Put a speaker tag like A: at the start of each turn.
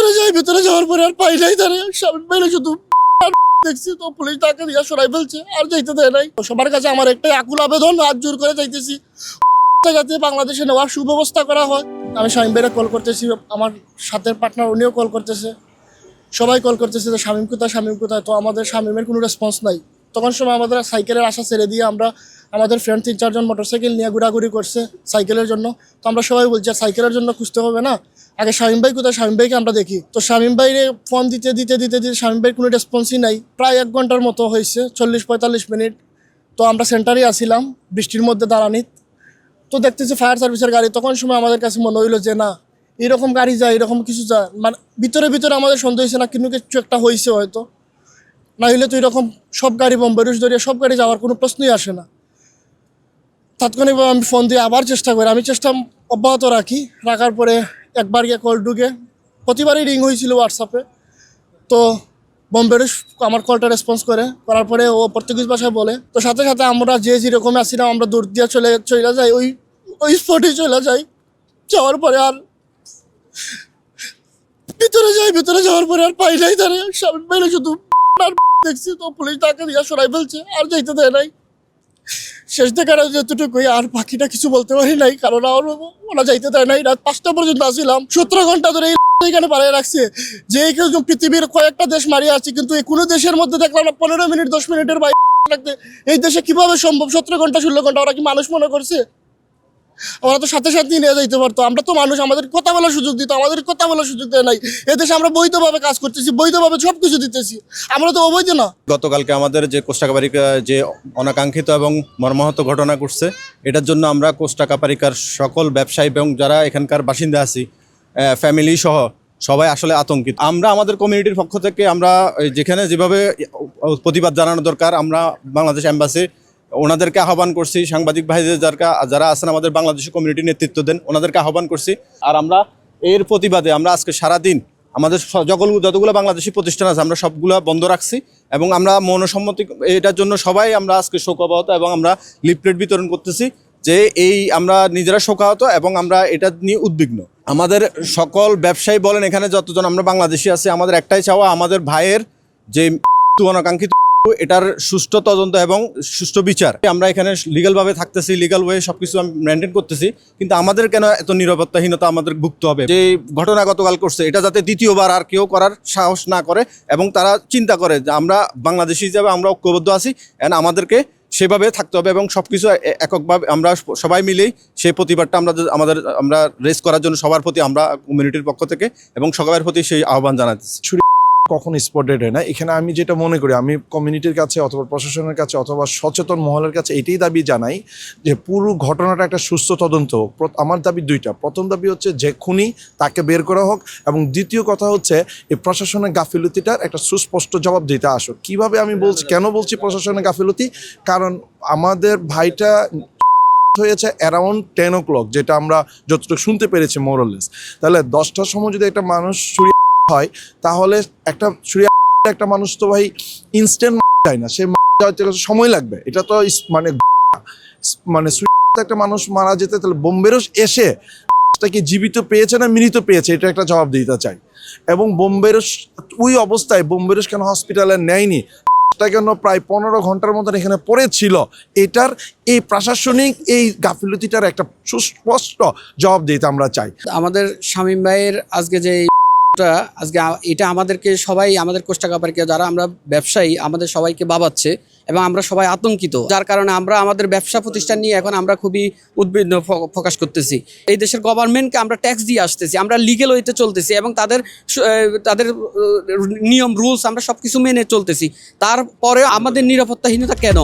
A: ভিতরে যাই, ভিতরে যাওয়ার পরে আর পাই নাই তারে। স্বামী পাইলে শুধু দেখছি তো পুলিশ তাকে দিয়া সরাই ফেলছে, আর যাইতে দেয় নাই। সবার কাছে আমার একটাই আকুল আবেদন, হাত জোর করে যাইতেছি। যাতে বাংলাদেশে নেওয়ার সুব্যবস্থা করা হয়। আমি স্বামী বেড়ে কল করতেছি, আমার সাথে পার্টনার উনিও কল করতেছে। সবাই কল করতেছে যে, শামীম কোথায় শামীম কোথায়? তো আমাদের স্বামীমের কোনো রেসপন্স নাই। তখন সময় আমাদের সাইকেলের আশা ছেড়ে দিয়ে আমরা আমাদের ফ্রেন্ড তিন, চারজন মোটরসাইকেল নিয়ে ঘোরাঘুরি করছে সাইকেলের জন্য। তো আমরা সবাই বলছি সাইকেলের জন্য খুঁজতে হবে না? আগে শামীম ভাই কোথায়? শামীম ভাইকে আমরা দেখি। তো শামীম ভাইরে ফোন দিতে দিতে দিতে দিতে শামীম ভাইয়ের কোনো রেসপন্সই নাই। প্রায় এক ঘণ্টার মতো হয়েছে চল্লিশ পঁয়তাল্লিশ মিনিট। তো আমরা সেন্টারে আসিলাম, বৃষ্টির মধ্যে দাঁড়ানিত। তো দেখতেছি ফায়ার সার্ভিসের গাড়ি। তখন সময় আমাদের কাছে মনে হইল যে, না, এরকম গাড়ি যায়, এরকম কিছু যায়। মানে ভিতরে ভিতরে আমাদের সন্দেহ হয়েছে, না, কিন্তু কিছু একটা হয়েছে হয়তো। না হইলে তো এরকম সব গাড়ি বম্বেরুস ধরিয়ে সব গাড়ি যাওয়ার কোনো প্রশ্নই আসে না। তাৎক্ষণিকভাবে আমি ফোন দিয়ে আবার চেষ্টা করি। আমি চেষ্টা অব্যাহত রাখি। রাখার পরে একবার গিয়ে কল ঢুকে, প্রতিবারই রিং হয়েছিল হোয়াটসঅ্যাপে তো বম্বেরুস আমার কলটা রেসপন্স করে, করার পরে ও পর্তুগিজ ভাষায় বলে, তো সাথে সাথে আমরা যে যেরকম আসছিলাম আমরা দূর দিয়ে চলে চলে যাই, ওই ওই স্পটে চলে যাই। যাওয়ার পরে আর ভিতরে যাই, ভিতরে যাওয়ার পরে আর পাই নাই তারে। পাইলে শুধু দেখছি তো, পুলিশ তাকে দিয়ে সরাই ফেলছে, আর যাইতে দেয় নাই। শেষ দেখার যতটুকুই, আর বাকিটা কিছু বলতে পারি নাই, কারণ আর ওরা যাইতে দেয় নাই। রাত পাঁচটা পর্যন্ত আসছিলাম সতেরো ঘণ্টা ধরে এখানে পাড়ায় রাখছে। যে কেউ পৃথিবীর কয়েকটা দেশ মারিয়ে আছে কিন্তু কোনো দেশের মধ্যে দেখলাম না, পনেরো মিনিট, দশ মিনিটের বাইরে রাখতে এই দেশে কীভাবে সম্ভব? সতেরো ঘণ্টা, ষোলো ঘণ্টা ওরা কি মানুষ মনে করছে? ওরা তো সাথে সাথে নিয়ে যাইতে পারতো। আমরা তো মানুষ, আমাদের কথা বলার সুযোগ দিত, আমাদের কথা বলার সুযোগ দেয় নাই। এদেশে আমরা বৈধভাবে কাজ করতেছি, বৈধভাবে সব কিছু দিতেছি। আমরা তো অবৈধ না।
B: গতকালকে আমাদের যে কোষ্টাকাপারিকা যে অনাকাঙ্ক্ষিত এবং মর্মাহত ঘটনা ঘটছে, এটার জন্য আমরা কোষ্টাকাপারিকার সকল ব্যবসায়ী এবং যারা এখানকার বাসিন্দা আছি ফ্যামিলি সহ সবাই আসলে আতঙ্কিত। আমরা আমাদের কমিউনিটির পক্ষ থেকে আমরা যেখানে যেভাবে প্রতিবাদ জানানো দরকার, আমরা বাংলাদেশ অ্যাম্বাসি ওনাদেরকে আহ্বান করছি, সাংবাদিক ভাইদের যারা যারা আছেন আমাদের বাংলাদেশি কমিউনিটি নেতৃত্ব দেন, ওনাদেরকে আহ্বান করছি। আর আমরা এর প্রতিবাদে আমরা আজকে সারাদিন আমাদের স- যখন যতগুলো বাংলাদেশি প্রতিষ্ঠান আছে, আমরা সবগুলো বন্ধ রাখছি এবং আমরা মনসম্মতি এটার জন্য সবাই আমরা আজকে শোকাবহত এবং আমরা লিফলেট বিতরণ করতেছি যে এই আমরা নিজেরা শোকাহত এবং আমরা এটা নিয়ে উদ্বিগ্ন। আমাদের সকল ব্যবসায়ী বলেন এখানে যতজন আমরা বাংলাদেশি আছি, আমাদের একটাই চাওয়া আমাদের ভাইয়ের যে অনাকাঙ্ক্ষিত এটার সুষ্ঠু তদন্ত এবং সুষ্ঠু বিচার। আমরা এখানে লিগালভাবে থাকতেছি লিগাল ওয়ে সবকিছু আমি মেনটেন করতেছি, কিন্তু আমাদের কেন এত নিরাপত্তাহীনতা আমাদের ভুগতে হবে? যে ঘটনা গতকাল করছে, এটা যাতে দ্বিতীয়বার আর কেউ করার সাহস না করে এবং তারা চিন্তা করে যে আমরা বাংলাদেশি হিসাবে আমরা ঐক্যবদ্ধ আছি, and আমাদেরকে সেভাবে থাকতে হবে এবং সব কিছু এককভাবে আমরা সবাই মিলেই সেই প্রতিবাদটা আমরা আমাদের, আমরা রেস করার জন্য সবার প্রতি আমরা কমিউনিটির পক্ষ থেকে এবং সবার প্রতি সেই আহ্বান জানাতেছি।
C: কখনো স্পটেড হয় না। এখানে আমি যেটা মনে করি, আমি কমিউনিটির কাছে অথবা প্রশাসনের কাছে অথবা সচেতন মহলের কাছে এটাই দাবি জানাই যে পুরো ঘটনাটা একটা সুস্থ তদন্ত। হোক আমার দাবি দুইটা। প্রথম দাবি হচ্ছে যে খুনি তাকে বের করা হোক এবং দ্বিতীয় কথা হচ্ছে এই প্রশাসনের গাফিলতিটার একটা সুস্পষ্ট জবাব দিতে আসুক। কীভাবে আমি বলছি, কেন বলছি প্রশাসনের গাফিলতি? কারণ আমাদের ভাইটা হয়েছে অ্যারাউন্ড টেন ও ক্লক যেটা আমরা যতটুকু শুনতে পেরেছি মোরলেস তাহলে দশটার সময় যদি একটা মানুষ হয়, তাহলে একটা ছুরি একটা মানুষ তো ভাই ইনস্ট্যান্ট যায় না। সে হয়তো সময় লাগবে। এটা তো মানে মানে একটা মানুষ মারা যেতে, তাহলে বোম্বেরও এসে তাকে জীবিত পেয়েছে না মৃত পেয়েছে? এটা একটা জবাব দিতে চাই। এবং বোম্বেরস ওই অবস্থায় বোম্বেরস কেন হসপিটালে নেয়নি? টা কেন প্রায় পনেরো ঘণ্টার মতন এখানে পড়েছিল এটার এই প্রশাসনিক এই গাফিলতিটার একটা সুস্পষ্ট জবাব দিতে আমরা চাই।
D: আমাদের শামীম ভাইয়ের আজকে যে আজকে এটা আমাদেরকে সবাই, আমাদের কোষ্টাকাপারকে যারা আমরা ব্যবসায়ী, আমাদের সবাইকে বাবাচ্ছে এবং আমরা সবাই আতঙ্কিত। যার কারণে আমরা আমাদের ব্যবসা প্রতিষ্ঠান নিয়ে এখন আমরা খুবই উদ্বিগ্ন প্রকাশ করতেছি। এই দেশের গভর্নমেন্টকে আমরা ট্যাক্স দিয়ে আসতেছি, আমরা লিগেল ওয়েতে চলতেছি এবং তাদের তাদের নিয়ম রুলস আমরা সব কিছু মেনে চলতেছি। তারপরেও আমাদের নিরাপত্তাহীনতা কেন?